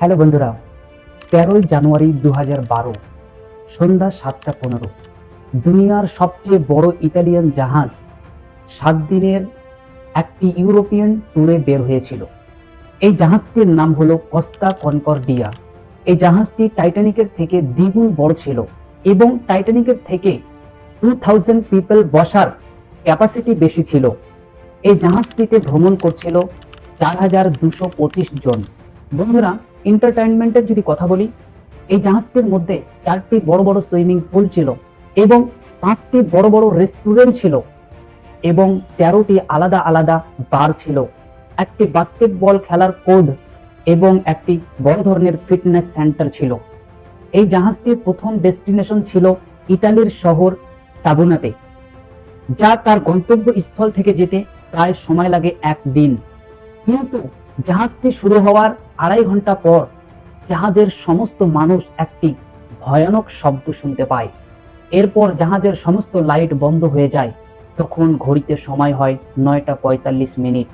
Hello বন্ধুরা, তেরোই জানুয়ারি দু বারো, সন্ধ্যা সাতটা পনেরো। দুনিয়ার সবচেয়ে বড় ইতালিয়ান জাহাজ সাত দিনের একটি ইউরোপিয়ান ট্যুরে বের হয়েছিল। এই জাহাজটির নাম হলো কস্তা কনকর্ডিয়া। এই জাহাজটি টাইটানিকের থেকে দ্বিগুণ বড় ছিল এবং টাইটানিকের থেকে টু থাউজেন্ড পিপল বসার ক্যাপাসিটি বেশি ছিল। এই জাহাজটিতে ভ্রমণ করছিল চার হাজার দুশো পঁচিশ জন। বন্ধুরা এন্টারটেনমেন্টের যদি কথা বলি, এই জাহাজটির মধ্যে চারটি বড় বড় সুইমিং পুল ছিল এবং পাঁচটি বড় বড় রেস্টুরেন্ট ছিল এবং তেরোটি আলাদা আলাদা বার ছিল। একটি বাস্কেটবল খেলার কোড এবং একটি বড় ধরনের ফিটনেস সেন্টার ছিল। এই জাহাজটির প্রথম ডেস্টিনেশন ছিল ইটালির শহর সাবুনাতে, যা তার গন্তব্য স্থল থেকে যেতে প্রায় সময় লাগে এক দিন কিন্তু জাহাজটি শুরু হওয়ার আড়াই ঘণ্টা পর জাহাজের সমস্ত মানুষ একটি ভয়ানক শব্দ শুনতে পায়। এরপর জাহাজের সমস্ত লাইট বন্ধ হয়ে যায়। তখন ঘড়িতে সময় হয় নয়টা পঁয়তাল্লিশ মিনিট।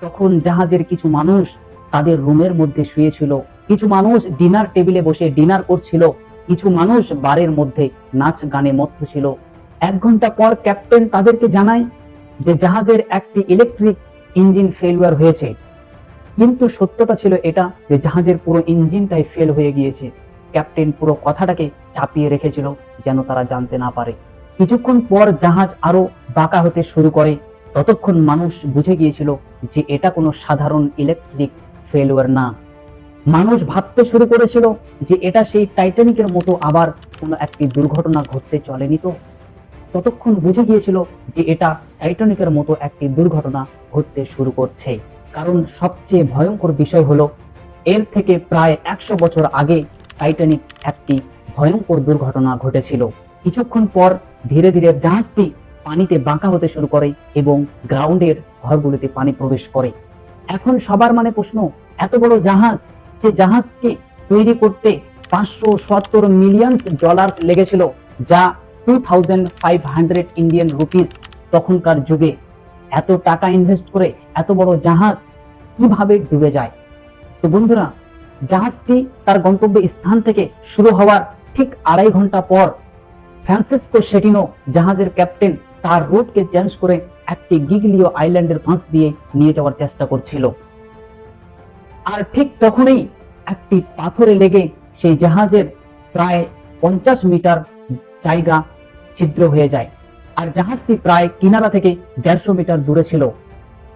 তখন জাহাজের কিছু মানুষ তাদের রুমের মধ্যে শুয়েছিল। কিছু মানুষ ডিনার টেবিলে বসে ডিনার করছিল। কিছু মানুষ বারের মধ্যে নাচ গানে মত্ত ছিল। এক ঘণ্টা পর ক্যাপ্টেন তাদেরকে জানায় যে জাহাজের একটি ইলেকট্রিক ইঞ্জিন ফেলিওর হয়েছে। কিন্তু সত্যটা ছিল এটা যে জাহাজের পুরো ইঞ্জিনটাই ফেল হয়ে গিয়েছে। ক্যাপ্টেন পুরো কথাটাকে চাপিয়ে রেখেছিল যেন তারা জানতে না পারে। কিছুক্ষণ পর জাহাজ আরও বাঁকা হতে শুরু করে। ততক্ষণ মানুষ বুঝে গিয়েছিল যে এটা কোনো সাধারণ ইলেকট্রিক ফেলিওর না। মানুষ ভাবতে শুরু করেছিল যে এটা সেই টাইটানিকের মতো আবার কোনো একটি দুর্ঘটনা ঘটতে চলেনি তো। ততক্ষণ বুঝে গিয়েছিল যে এটা টাইটানিকের মতো একটি দুর্ঘটনা ঘটতে শুরু করছে। কারণ সবচেয়ে ভয়ঙ্কর বিষয় হলো, এর থেকে প্রায় একশো বছর আগে টাইটানিক একটি ভয়ঙ্কর দুর্ঘটনা ঘটেছিল। কিছুক্ষণ পর ধীরে ধীরে জাহাজটি পানিতে বাঁকা হতে শুরু করে এবং গ্রাউন্ডের ঘরগুলিতে পানি প্রবেশ করে। এখন সবার মানে প্রশ্ন, এত বড় জাহাজ? যে জাহাজকে তৈরি করতে পাঁচশো সত্তর মিলিয়ন ডলার লেগেছিল, যা two thousand five hundred Indian rupees তখনকার যুগে। এত টাকা ইনভেস্ট করে এত বড় জাহাজ কীভাবে ডুবে যায়? তো বন্ধুরা, জাহাজটি তার গন্তব্য স্থান থেকে শুরু হওয়ার ঠিক আড়াই ঘণ্টা পর ফ্রান্সিসকো শেটিনো জাহাজের ক্যাপ্টেন তার রুটকে চেঞ্জ করে একটি গিগলিও আইল্যান্ডের পাশ দিয়ে নিয়ে যাওয়ার চেষ্টা করছিল। আর ঠিক তখনই একটি পাথরে লেগে সেই জাহাজের প্রায় পঞ্চাশ মিটার জায়গা ছিদ্র হয়ে যায়। আর জাহাজটি প্রায় কিনারা থেকে দেড়শো মিটার দূরে ছিল।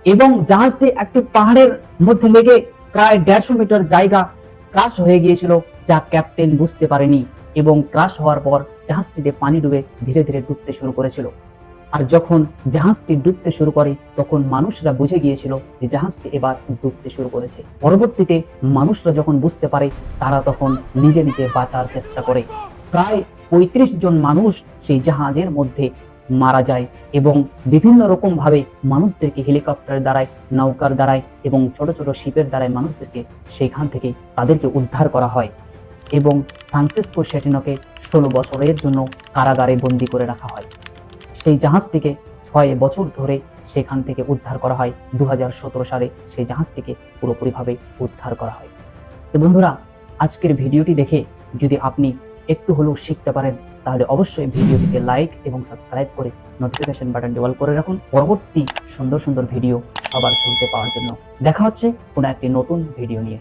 এবং জাহাজটি একটি পাহাড়ের মধ্যে লেগে প্রায় দেড়শো মিটার জায়গা ক্রাশ হয়ে গিয়েছিল যা ক্যাপ্টেন বুঝতে পারেনি এবং ক্রাশ হওয়ার পর জাহাজটিতে পানি ডুবে ধীরে ধীরে ডুবতে শুরু করেছিল। আর যখন জাহাজটি ডুবতে শুরু করে, তখন মানুষরা বুঝে গিয়েছিল যে জাহাজটি এবার ডুবতে শুরু করেছে। পরবর্তীতে মানুষরা যখন বুঝতে পারে, তারা তখন নিজে নিজে বাঁচার চেষ্টা করে। প্রায় পঁয়ত্রিশ জন মানুষ সেই জাহাজের মধ্যে মারা যায় এবং বিভিন্ন রকম ভাবে মানুষদেরকে হেলিকপ্টারের দ্বারায়, নৌকার দ্বারায় এবং ছোট ছোট শিপের দ্বারায় মানুষদেরকে সেইখান থেকে তাদেরকে উদ্ধার করা হয় এবং ফ্রান্সিসকো শেটিনোকে ষোলো বছরের জন্য কারাগারে বন্দি করে রাখা হয়। সেই জাহাজটিকে ছয় বছর ধরে সেখান থেকে উদ্ধার করা হয়। দু হাজার সতেরো সালে সেই জাহাজটিকে পুরোপুরিভাবে উদ্ধার করা হয়। তো বন্ধুরা, আজকের ভিডিওটি দেখে যদি আপনি একটু হলেও শিখতে পারেন, তাহলে অবশ্যই ভিডিওটিকে লাইক এবং সাবস্ক্রাইব করে নোটিফিকেশন বাটনটি অল করে রাখুন। পরবর্তী সুন্দর সুন্দর ভিডিও সবার শুনতে পাওয়ার জন্য। দেখা হচ্ছে কোনো একটি নতুন ভিডিও নিয়ে।